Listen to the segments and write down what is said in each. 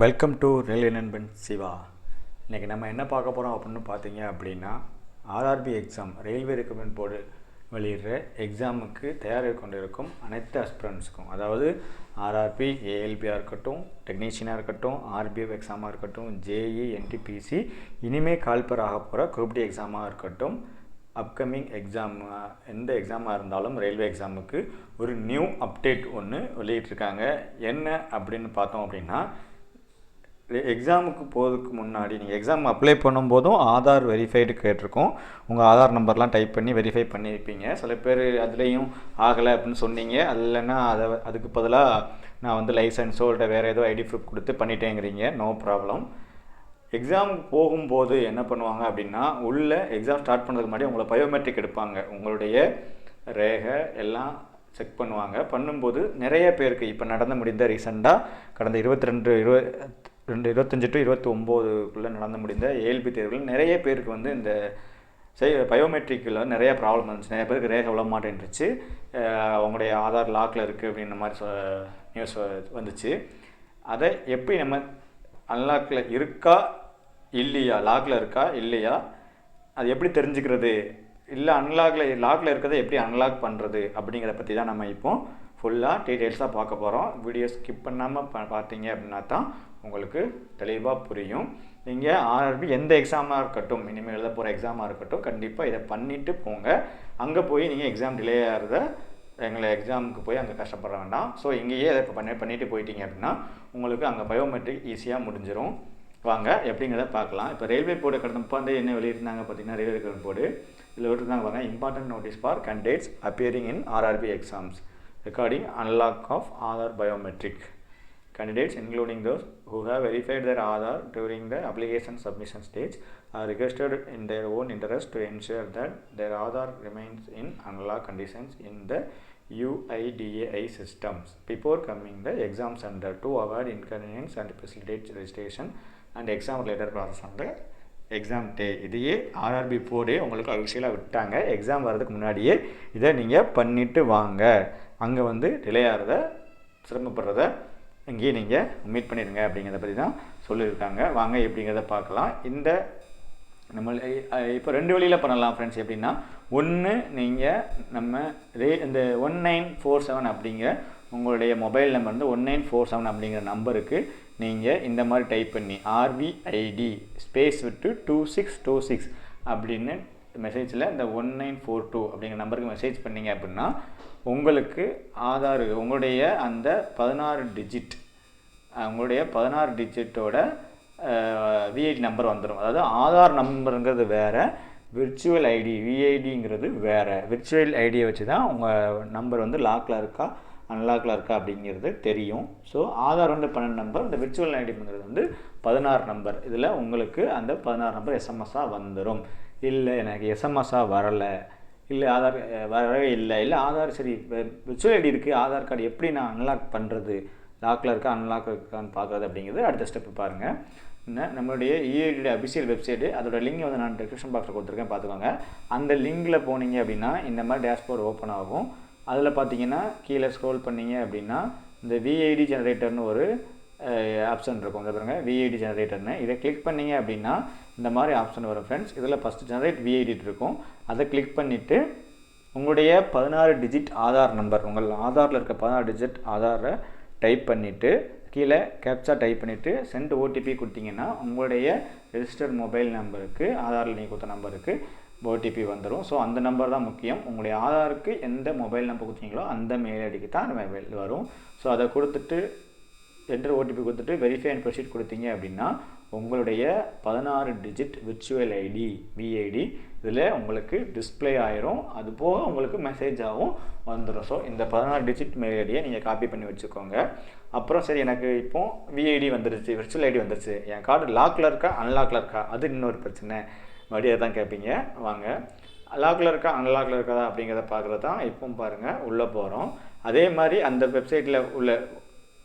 Welcome to railway நண்பன் சிவா இன்றைக்கி நம்ம என்ன பார்க்க போகிறோம் அப்படின்னு பார்த்தீங்க அப்படின்னா RRB exam railway recruitment board வெளியிடுற எக்ஸாமுக்கு தயாராக கொண்டிருக்கும் அனைத்து அஸ்பிரண்ட்ஸுக்கும் அதாவது ஆர்ஆர்பி ஏஎல்பியாக இருக்கட்டும் டெக்னீஷியனாக இருக்கட்டும் ஆர்பிஎஃப் எக்ஸாமாக இருக்கட்டும் ஜேஇ என்டிபிசி இனிமேல் கால்பர் ஆக போகிற குரூப் டி எக்ஸாமாக இருக்கட்டும் அப்கமிங் எக்ஸாம் எந்த எக்ஸாமாக இருந்தாலும் ரயில்வே எக்ஸாமுக்கு ஒரு நியூ அப்டேட் ஒன்று வெளியிட்டிருக்காங்க. என்ன அப்படின்னு பார்த்தோம் அப்படின்னா எக்ஸாமுக்கு போகிறதுக்கு முன்னாடி நீங்கள் எக்ஸாம் அப்ளை பண்ணும்போதும் ஆதார் வெரிஃபைடு கேட்டிருக்கோம். உங்கள் ஆதார் நம்பர்லாம் டைப் பண்ணி வெரிஃபை பண்ணியிருப்பீங்க சில பேர் அதுலேயும் ஆகலை அப்படின்னு சொன்னீங்க. அது இல்லைன்னா அதை அதுக்கு பதிலாக நான் வந்து லைசன்ஸோ இல்லை வேறு ஏதோ ஐடி ப்ரூஃப் கொடுத்து பண்ணிட்டேங்கிறீங்க. நோ ப்ராப்ளம் எக்ஸாம் போகும்போது என்ன பண்ணுவாங்க அப்படின்னா உள்ளே எக்ஸாம் ஸ்டார்ட் பண்ணுறதுக்கு முன்னாடி உங்களை பயோமெட்ரிக் எடுப்பாங்க. உங்களுடைய ரேகை எல்லாம் செக் பண்ணுவாங்க. பண்ணும்போது நிறைய பேருக்கு இப்போ நடந்து முடிந்த ரீசெண்டாக கடந்த இருபத்தி ரெண்டு இருபது ரெண்டு இருபத்தஞ்சி டு இருபத்தி ஒம்போதுக்குள்ளே நடந்து முடிந்த ஏஎல்பி தேர்வுகள் நிறைய பேருக்கு வந்து இந்த செய் பயோமெட்ரிக்கில் நிறைய ப்ராப்ளம் இருந்துச்சு நிறைய பேருக்கு ரேகை விட மாட்டேன்ருச்சு அவங்களுடைய ஆதார் லாக்கில் இருக்குது அப்படின்ற மாதிரி சொ நியூஸ் வந்துச்சு. அதை எப்படி நம்ம அன்லாக்கில் இருக்கா இல்லையா? லாக்கில் இருக்கா இல்லையா? அது எப்படி தெரிஞ்சுக்கிறது? இல்லை அன்லாக்ல லாக்கில் இருக்கிறத எப்படி அன்லாக் பண்ணுறது அப்படிங்கிறத பற்றி தான் நம்ம இப்போ ஃபுல்லாக டீட்டெயில்ஸாக பார்க்க போகிறோம் வீடியோ ஸ்கிப் பண்ணாமல் பா பார்த்தீங்க அப்படின்னா தான் உங்களுக்கு தெளிவாக புரியும். நீங்கள் ஆர்ஆர்பி எந்த எக்ஸாமாக இருக்கட்டும் இனிமேல் எழுத போகிற எக்ஸாமாக இருக்கட்டும் கண்டிப்பாக இதை பண்ணிவிட்டு போங்க. அங்கே போய் நீங்கள் எக்ஸாம் டிலே ஆகிறத எங்களை எக்ஸாமுக்கு போய் அங்கே கஷ்டப்பட வேண்டாம். ஸோ இங்கேயே இதை இப்போ பண்ணி பண்ணிட்டு போயிட்டீங்க அப்படின்னா உங்களுக்கு அங்கே பயோமெட்ரிக் ஈஸியாக முடிஞ்சிடும் வாங்க எப்படிங்கிறத பார்க்கலாம். இப்போ ரயில்வே போர்டு கடந்த வந்து என்ன வெளியிட்டிருந்தாங்க பார்த்தீங்கன்னா ரயில்வே போர்டு இதில் விட்டுருந்தாங்க பாருங்கள் important notice for candidates appearing in RRB exams regarding unlock of Aadhaar biometric candidates including those who have verified their Aadhaar during the application submission stage are requested in their own interest to ensure that their Aadhaar remains in unlocked conditions in the UIDAI systems before coming the exam center to avoid inconvenience and facilitate registration and exam related process on the exam day இதையே RRB போர்டே உங்களுக்கு அஃபிஷியலாக விட்டாங்க exam வர்றதுக்கு முன்னாடியே இதை நீங்கள் பண்ணிவிட்டு வாங்க அங்கே வந்து டிலே ஆகிறத சிரமப்படுறத இங்கேயே நீங்கள் மீட் பண்ணிடுங்க அப்படிங்கிறத பற்றி தான் சொல்லியிருக்காங்க. வாங்க எப்படிங்கிறத பார்க்கலாம். இந்த நம்ம இப்போ ரெண்டு வழியில் பண்ணலாம் ஃப்ரெண்ட்ஸ் எப்படின்னா ஒன்று நீங்கள் நம்ம ரே இந்த ஒன் நைன் ஃபோர் செவன் அப்படிங்கிற உங்களுடைய மொபைல் நம்பர் வந்து ஒன் நைன் ஃபோர் செவன் அப்படிங்கிற நம்பருக்கு நீங்கள் இந்த மாதிரி டைப் பண்ணி ஆர்பிஐடி ஸ்பேஸ் விட்டு டூ சிக்ஸ் டூ சிக்ஸ் அப்படின்னு மெசேஜில் இந்த ஒன் நைன் ஃபோர் டூ அப்படிங்கிற நம்பருக்கு மெசேஜ் பண்ணிங்க அப்படின்னா உங்களுக்கு ஆதார் உங்களுடைய அந்த பதினாறு டிஜிட் உங்களுடைய பதினாறு டிஜிட்டோட விஐடி நம்பர் வந்துடும் அதாவது ஆதார் நம்பருங்கிறது வேறு விர்ச்சுவல் ஐடி விஐடிங்கிறது வேறு. விர்ச்சுவல் ஐடியை வச்சு தான் உங்கள் நம்பர் வந்து லாக்கில் இருக்கா அன்லாக்கில் இருக்கா அப்படிங்கிறது தெரியும். ஸோ ஆதார் வந்து பன்னெண்டு நம்பர் இந்த விர்ச்சுவல் ஐடிங்கிறது வந்து பதினாறு நம்பர் இதில் உங்களுக்கு அந்த பதினாறு நம்பர் எஸ்எம்எஸ்ஸாக வந்துடும் இல்லை எனக்கு எஸ்எம்எஸ்ஸாக வரலை இல்லை ஆதார் வரவே இல்லை இல்லை ஆதார் சரி விர்ச்சுவல் ஐடி இருக்குது ஆதார் கார்டு எப்படி நான் அன்லாக் பண்ணுறது லாக்கில் இருக்கா அன்லாக் இருக்கான்னு பார்க்குறது அப்படிங்கிறது அடுத்த ஸ்டெப்பு பாருங்கள் நம்மளுடைய இஏடியோட அபிஷியல் வெப்சைட்டு அதோட லிங்க் வந்து நான் டிஸ்கிரிப்ஷன் பாக்ஸில் கொடுத்துருக்கேன் பார்த்துக்கோங்க. அந்த லிங்கில் போனீங்க அப்படின்னா இந்த மாதிரி டேஷ்போர்ட் ஓப்பன் ஆகும். அதில் பார்த்தீங்கன்னா கீழே ஸ்க்ரோல் பண்ணிங்க அப்படின்னா இந்த விஐடி ஜெனரேட்டர்னு ஒரு ஆப்ஷன் இருக்கும். இந்த பாருங்கள் விஐடி ஜெனரேட்டர்னு இதை கிளிக் பண்ணிங்க அப்படின்னா இந்த மாதிரி ஆப்ஷன் வரும் ஃப்ரெண்ட்ஸ் இதில் ஃபஸ்ட்டு ஜெனரேட் விஐடி இருக்கும். அதை கிளிக் பண்ணிவிட்டு உங்களுடைய பதினாறு டிஜிட் ஆதார் நம்பர் உங்கள் ஆதாரில் இருக்க பதினாறு டிஜிட் ஆதாரை டைப் பண்ணிவிட்டு கீழே கேப்சா டைப் பண்ணிவிட்டு சென்ட் ஓடிபி கொடுத்தீங்கன்னா உங்களுடைய ரெஜிஸ்டர் மொபைல் நம்பருக்கு ஆதாரில் நீங்கள் கொடுத்த நம்பருக்கு ஓடிபி வந்துடும் ஸோ அந்த நம்பர் தான் முக்கியம். உங்களுடைய ஆதாருக்கு எந்த மொபைல் நம்பர் கொடுத்தீங்களோ அந்த மெயில் ஐடிக்கு தான் மொபைல் வரும். ஸோ அதை கொடுத்துட்டு என்டர் ஓடிபி கொடுத்துட்டு வெரிஃபை அண்ட் ப்ரொசீட் கொடுத்தீங்க அப்படின்னா உங்களுடைய பதினாறு டிஜிட் விர்ச்சுவல் ஐடி விஐடி இதில் உங்களுக்கு டிஸ்பிளே ஆயிரும். அது போக உங்களுக்கு மெசேஜாகவும் வந்துடும் ஸோ இந்த பதினாறு டிஜிட் மெயில் ஐடியை நீங்கள் காப்பி பண்ணி வச்சுக்கோங்க. அப்புறம் சரி எனக்கு இப்போ விஐடி வந்துருச்சு விர்ச்சுவல் ஐடி வந்துருச்சு. என் கார்டு லாக்கில் இருக்கா அன்லாக்கில் இருக்கா? அது இன்னொரு பிரச்சனை. மறுபடியும் தான் கேட்பீங்க. வாங்க. லாக்கில் இருக்கா அன்லாக்கில் இருக்கா அப்படிங்கிறத பார்க்குறது தான் இப்பவும் பாருங்கள் உள்ளே போகிறோம் அதே மாதிரி அந்த வெப்சைட்டில் உள்ள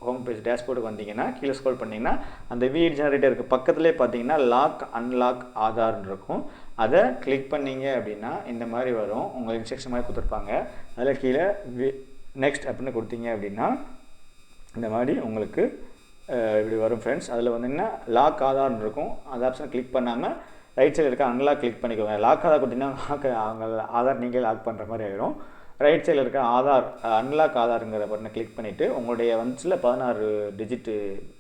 ஹோம் பேஜ் டேஷ்போர்டுக்கு வந்தீங்கன்னா கீழே ஸ்க்ரோல் பண்ணிங்கன்னா அந்த வீட் ஜெனரேட்டருக்கு பக்கத்துலேயே பார்த்தீங்கன்னா லாக் அன்லாக் ஆதார்னு இருக்கும். அதை கிளிக் பண்ணீங்க அப்படின்னா இந்த மாதிரி வரும். உங்கள் இன்ஸ்ட்ரக்ஷன் மாதிரி கொடுத்துருப்பாங்க. அதில் கீழே வி நெக்ஸ்ட் அப்படின்னு கொடுத்தீங்க அப்படின்னா இந்த மாதிரி உங்களுக்கு இப்படி வரும் ஃப்ரெண்ட்ஸ் அதில் வந்து என்ன லாக் ஆதார்னு இருக்கும். அந்த ஆப்ஷன் கிளிக் பண்ணாமல் ரைட் சைடு இருக்க அன்லாக் கிளிக் பண்ணிக்கோங்க. லாக் ஆதார் கொடுத்தீங்கன்னா லாக் அவங்க ஆதார் நீங்கள் லாக் பண்ணுற மாதிரி ஆயிரும். ரைட் சைடில் இருக்க ஆதார் அன்லாக் ஆதாருங்கிற பட்டனை கிளிக் பண்ணிவிட்டு உங்களுடைய வந்துச்சில் பதினாறு டிஜிட்டு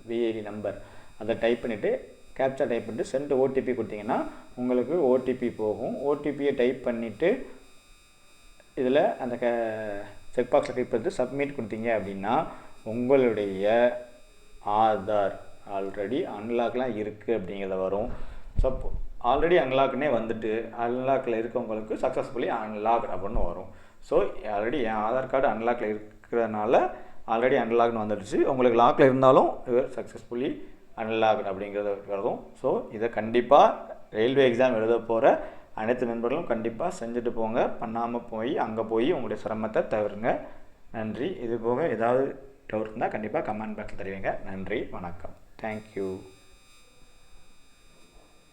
விஐடி நம்பர் அதை டைப் பண்ணிவிட்டு கேப்சா டைப் பண்ணிட்டு சென்ட் ஓடிபி கொடுத்தீங்கன்னா உங்களுக்கு ஓடிபி போகும். ஓடிபியை டைப் பண்ணிவிட்டு இதில் அந்த க செக் பாக்ஸில் கிளிக் பண்ணிட்டு சப்மிட் கொடுத்தீங்க அப்படின்னா உங்களுடைய ஆதார் ஆல்ரெடி அன்லாக்லாம் இருக்குது அப்படிங்கிறத வரும். ஸோ ஆல்ரெடி அன்லாக்னே வந்துட்டு அன்லாக்கில் இருக்கவங்களுக்கு சக்ஸஸ்ஃபுல்லி அன்லாக் அப்படின்னு வரும். ஸோ ஆல்ரெடி என் ஆதார் கார்டு அன்லாக்கில் இருக்கிறதுனால ஆல்ரெடி அன்லாக்னு வந்துடுச்சு. உங்களுக்கு லாக்கில் இருந்தாலும் இவர் சக்ஸஸ்ஃபுல்லி அன்லாக்டு அப்படிங்கிறது இருக்கிறதும் ஸோ இதை கண்டிப்பாக ரயில்வே எக்ஸாம் எழுத போகிற அனைத்து நண்பர்களும் கண்டிப்பாக செஞ்சுட்டு போங்க. பண்ணாமல் போய் அங்கே போய் உங்களுடைய சிரமத்தை தவிருங்க. நன்றி. இது போக ஏதாவது டவுட் இருந்தால் கண்டிப்பாக கமெண்ட் பாக்ஸில் தெரிவிங்க. நன்றி. வணக்கம். தேங்க்யூ